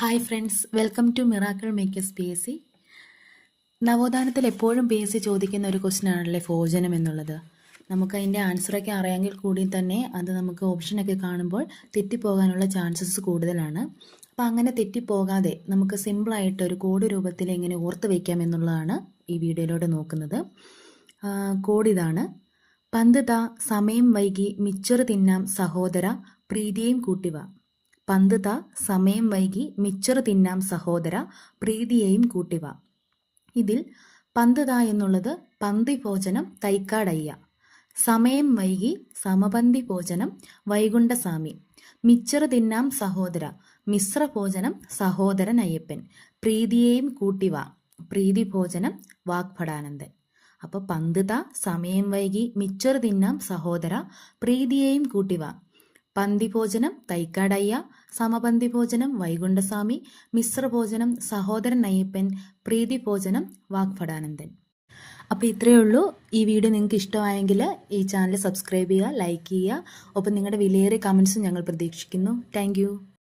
Hi friends welcome to miracle makers P S C നവോത്ഥാനത്തിൽ എപ്പോഴും P S C ചോദിക്കുന്ന ഒരു ക്വസ്റ്റിനാണല്ലേ ഭോജനം എന്നുള്ളത്. നമുക്ക് അതിന്റെ ആൻസറൊക്കെ അറിയാമെങ്കിൽ കൂടി തന്നെ അത് നമുക്ക് ഓപ്ഷനൊക്കെ കാണുമ്പോൾ തെറ്റിപ്പോകാനുള്ള ചാൻസസ് കൂടുതലാണ്. അപ്പോൾ അങ്ങനെ തെറ്റിപ്പോകാതെ നമുക്ക് സിമ്പിളായിട്ട് ഒരു കോഡ് രൂപത്തിൽ എങ്ങനെ ഓർത്ത് വയ്ക്കാം എന്നുള്ളതാണ് ഈ വീഡിയോയിലൂടെ നോക്കുന്നത്. കോഡ് ഇതാണ്. പന്ത് താ സമയം വൈകി മിച്ചറ് തിന്നാം സഹോദര പ്രീതിയെയും കൂട്ടിവ പന്ത് സമയം വൈകി മിച്ചറ് തിന്നാം സഹോദര പ്രീതിയെയും കൂട്ടിവ. ഇതിൽ പന്ത് എന്നുള്ളത് പന്തി ഭോജനം തൈക്കാടയ്യ. സമയം വൈകി സമപന്തി ഭോജനം വൈകുണ്ഠസ്വാമി. മിച്ചറ് തിന്നാം സഹോദര മിശ്ര ഭോജനം സഹോദരൻ അയ്യപ്പൻ പ്രീതിയെയും കൂട്ടിവ. പ്രീതി ഭോജനം വാഗ്ഭടാനന്ദൻ. അപ്പോൾ പന്തിത സമയം വൈകി മിച്ചറ് തിന്നാം സഹോദര പ്രീതിയെയും കൂട്ടിവ. പന്തിഭോജനം തൈക്കാടയ്യ സമപന്തി ഭോജനം വൈകുണ്ഠസ്വാമി മിശ്രഭോജനം സഹോദരൻ അയ്യപ്പൻ പ്രീതിഭോജനം വാഗ്ഭടാനന്ദൻ. അപ്പോൾ ഇത്രയേ ഉള്ളൂ. ഈ വീഡിയോ നിങ്ങൾക്ക് ഇഷ്ടമായെങ്കിൽ ഈ ചാനൽ സബ്സ്ക്രൈബ് ചെയ്യുക ലൈക്ക് ചെയ്യുക. ഒപ്പം നിങ്ങളുടെ വിലയേറിയ കമൻസും ഞങ്ങൾ പ്രതീക്ഷിക്കുന്നു. താങ്ക്